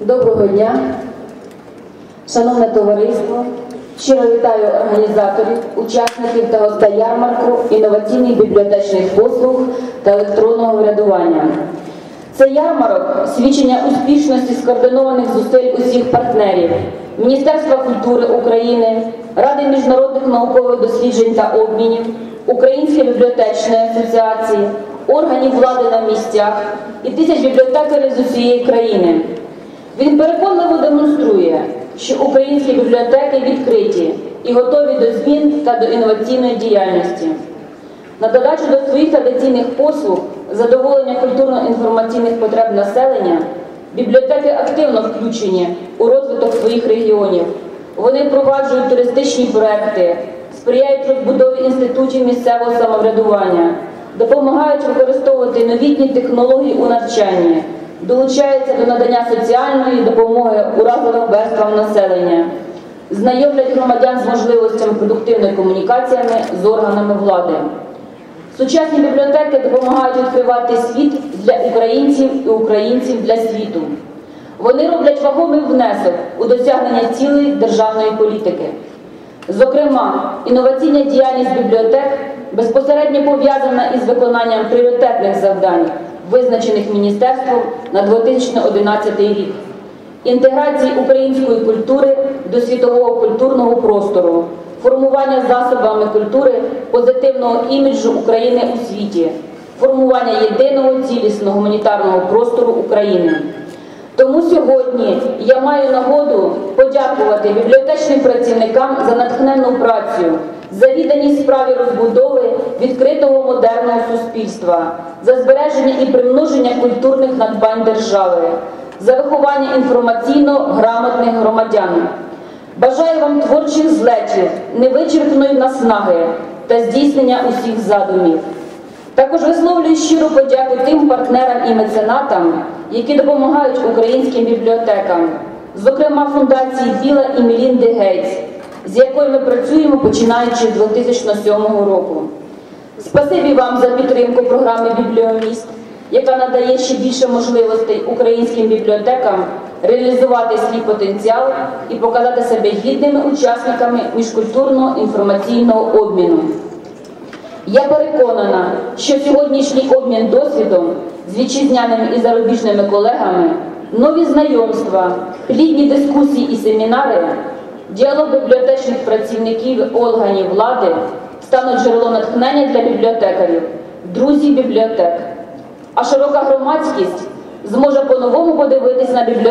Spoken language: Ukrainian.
Доброго дня, шановне товариство. Щиро вітаю організаторів, учасників та гостей ярмарку інноваційних бібліотечних послуг та електронного врядування. Це ярмарок свідчення успішності скоординованих зусиль усіх партнерів Міністерства культури України, Ради міжнародних наукових досліджень та обмінів, Української бібліотечної асоціації, органів влади на місцях і тисяч бібліотекарів з усієї країни. Він переконливо демонструє, що українські бібліотеки відкриті і готові до змін та до інноваційної діяльності. На додачу до своїх традиційних послуг, задоволення культурно-інформаційних потреб населення, бібліотеки активно включені у розвиток своїх регіонів. Вони впроваджують туристичні проекти, сприяють розбудові інститутів місцевого самоврядування, допомагають використовувати новітні технології у навчанні, долучаються до надання соціальної допомоги уразовим верствам населення, знайомлять громадян з можливостями продуктивної комунікаціями з органами влади. Сучасні бібліотеки допомагають відкривати світ для українців і українців для світу. Вони роблять вагомий внесок у досягнення цілей державної політики. Зокрема, інноваційна діяльність бібліотек безпосередньо пов'язана із виконанням пріоритетних завдань, визначених міністерством на 2011 рік, інтеграції української культури до світового культурного простору, формування засобами культури позитивного іміджу України у світі, формування єдиного цілісного гуманітарного простору України. Тому сьогодні я маю нагоду подякувати бібліотечним працівникам за натхненну працю, за відданість справі розбудови відкритого модерного суспільства, за збереження і примноження культурних надбань держави, за виховання інформаційно грамотних громадян. Бажаю вам творчих злетів, невичерпної наснаги та здійснення усіх задумів. Також висловлюю щиру подяку тим партнерам і меценатам, які допомагають українським бібліотекам, зокрема фундації Біла і Мілінди Гейтс, з якою ми працюємо починаючи з 2007 року. Спасибі вам за підтримку програми Бібліоміст, яка надає ще більше можливостей українським бібліотекам реалізувати свій потенціал і показати себе гідними учасниками міжкультурно-інформаційного обміну. Я переконана, що сьогоднішній обмін досвідом з вітчизняними і зарубіжними колегами, нові знайомства, плідні дискусії і семінари, діалог бібліотечних працівників і органів влади стануть джерелом натхнення для бібліотекарів, друзів бібліотек. А широка громадськість зможе по-новому подивитись на бібліотеку.